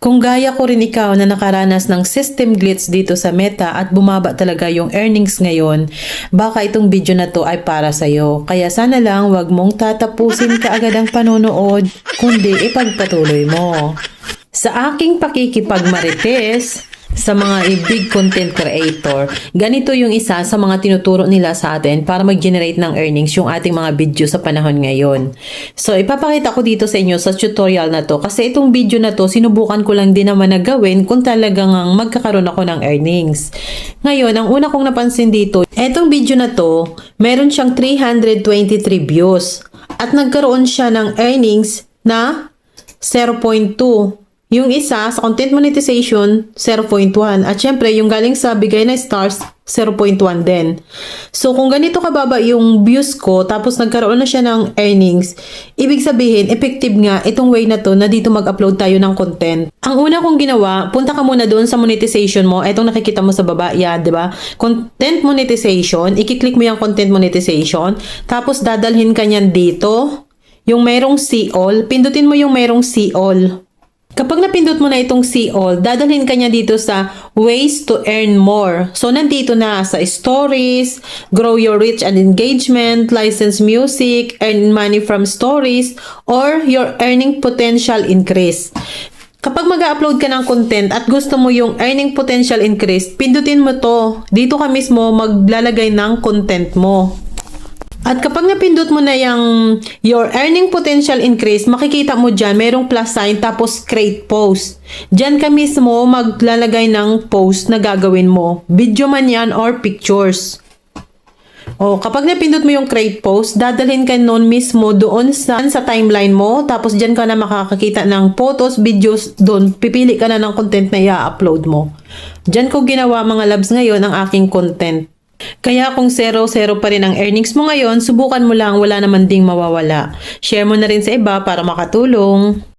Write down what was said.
Kung gaya ko rin ikaw na nakaranas ng system glitch dito sa Meta at bumaba talaga yung earnings ngayon, baka itong video na to ay para sa'yo. Kaya sana lang wag mong tatapusin kaagad ang panonood, kundi ipagpatuloy mo. Sa aking pakikipagmarites, sa mga big content creator, ganito yung isa sa mga tinuturo nila sa atin para mag-generate ng earnings yung ating mga video sa panahon ngayon. So, ipapakita ko dito sa inyo sa tutorial na to kasi itong video na to, sinubukan ko lang din naman na gawin kung talagang ang magkakaroon ako ng earnings. Ngayon, ang una kong napansin dito, etong video na to, meron siyang 323 views at nagkaroon siya ng earnings na 0.2. Yung isa sa content monetization, 0.1. At syempre, yung galing sa bigay na stars, 0.1 din. So, kung ganito kababa yung views ko, tapos nagkaroon na siya ng earnings, ibig sabihin, effective nga itong way na to na dito mag-upload tayo ng content. Ang una kong ginawa, punta ka muna doon sa monetization mo. Itong nakikita mo sa baba, yan, di ba? Content monetization, ikiklik mo yung content monetization, tapos dadalhin ka niyan dito. Yung merong see all, pindutin mo yung merong see all. Kapag napindot mo na itong see all, dadalhin ka niya dito sa ways to earn more. So, nandito na sa stories, grow your reach and engagement, license music, earn money from stories, or your earning potential increase. Kapag mag-upload ka ng content at gusto mo yung earning potential increase, pindutin mo to. Dito ka mismo maglalagay ng content mo. At kapag napindot mo na yung your earning potential increase, makikita mo dyan, merong plus sign tapos create post. Dyan ka mismo maglalagay ng post na gagawin mo. Video man yan or pictures. O, kapag napindot mo yung create post, dadalhin ka noon mismo doon sa, sa timeline mo. Tapos dyan ka na makakakita ng photos, videos doon. Pipili ka na ng content na i-upload mo. Dyan ko ginawa mga labs ngayon ang aking content. Kaya kung 0-0 pa rin ang earnings mo ngayon, subukan mo lang wala naman ding mawawala. Share mo na rin sa iba para makatulong.